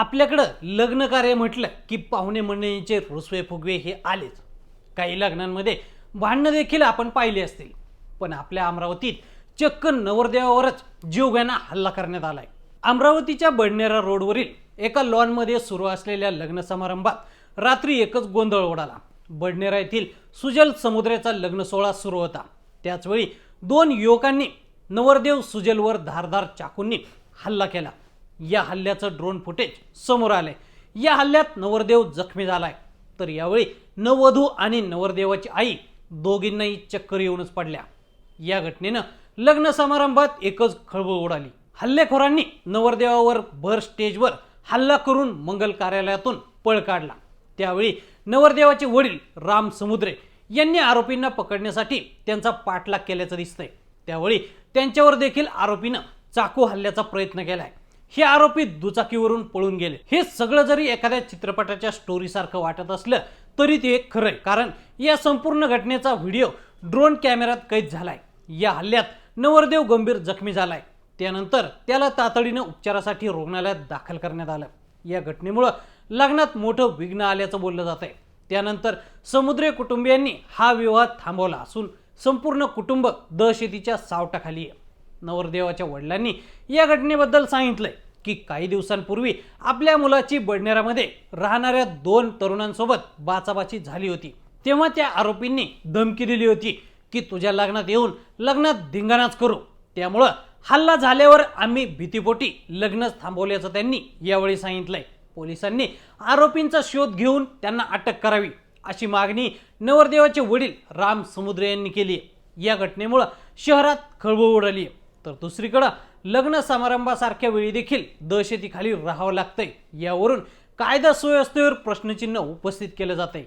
आपल्याकडं लग्न कार्य म्हटलं की पाहुणे मंडळींचे रुसवे फुगवे हे आलेच. काही लग्नांमध्ये भांडणं देखील आपण पाहिली असतील पण आपल्या अमरावतीत चक्क नवरदेवावरच जीवघेणा हल्ला करण्यात आलाय. अमरावतीच्या बडनेरा रोडवरील एका लॉनमध्ये सुरू असलेल्या लग्न समारंभात रात्री एकच गोंधळ उडाला. बडनेरा येथील सुजल समुद्राचा लग्न सोहळा सुरू होता. त्याचवेळी दोन युवकांनी नवरदेव सुजलवर धारदार चाकूंनी हल्ला केला. या हल्ल्याचं ड्रोन फुटेज समोर आलंय. या हल्ल्यात नवरदेव जखमी झालाय. तर यावेळी नववधू आणि नवरदेवाची आई दोघींनाही चक्कर येऊनच पडल्या. या घटनेनं लग्न समारंभात एकच खळबळ उडाली. हल्लेखोरांनी नवरदेवावर भर स्टेजवर हल्ला करून मंगल कार्यालयातून पळ काढला. त्यावेळी नवरदेवाचे वडील राम समुद्रे यांनी आरोपींना पकडण्यासाठी त्यांचा पाठलाग केल्याचं दिसतंय. त्यावेळी त्यांच्यावर देखील आरोपीनं चाकू हल्ल्याचा प्रयत्न केलाय. हे आरोपी दुचाकीवरून पळून गेले. हे सगळं जरी एखाद्या चित्रपटाच्या स्टोरीसारखं वाटत असलं तरी ते खरंय. कारण या संपूर्ण घटनेचा व्हिडिओ ड्रोन कॅमेऱ्यात कैद झालाय. या हल्ल्यात नवरदेव गंभीर जखमी झालाय. त्यानंतर त्याला तातडीनं उपचारासाठी रुग्णालयात दाखल करण्यात आलं. या घटनेमुळं लग्नात मोठं विघ्न आल्याचं बोललं जात आहे त्यानंतर समुद्री कुटुंबियांनी हा विवाद थांबवला असून संपूर्ण कुटुंब दहशतीच्या सावटाखाली आहे. नवरदेवाच्या वडिलांनी या घटनेबद्दल सांगितलंय की काही दिवसांपूर्वी आपल्या मुलाची बडनेरामध्ये राहणाऱ्या दोन तरुणांसोबत बाचाबाची झाली होती. तेव्हा त्या आरोपींनी धमकी दिली होती की तुझ्या लग्नात येऊन लग्नात धिंगाणाच करू. त्यामुळं हल्ला झाल्यावर आम्ही भीतीपोटी लग्नच थांबवल्याचं त्यांनी यावेळी सांगितलंय. पोलिसांनी आरोपींचा शोध घेऊन त्यांना अटक करावी अशी मागणी नवरदेवाचे वडील राम समुद्रे यांनी केली आहे या घटनेमुळं शहरात खळबळ उडाली आहे तर दुसरीकडं लग्न समारंभासारख्या वेळी देखील दहशतीखाली राहावं लागतंय. यावरून कायदा सुव्यवस्थेवर प्रश्नचिन्ह उपस्थित केलं जात आहे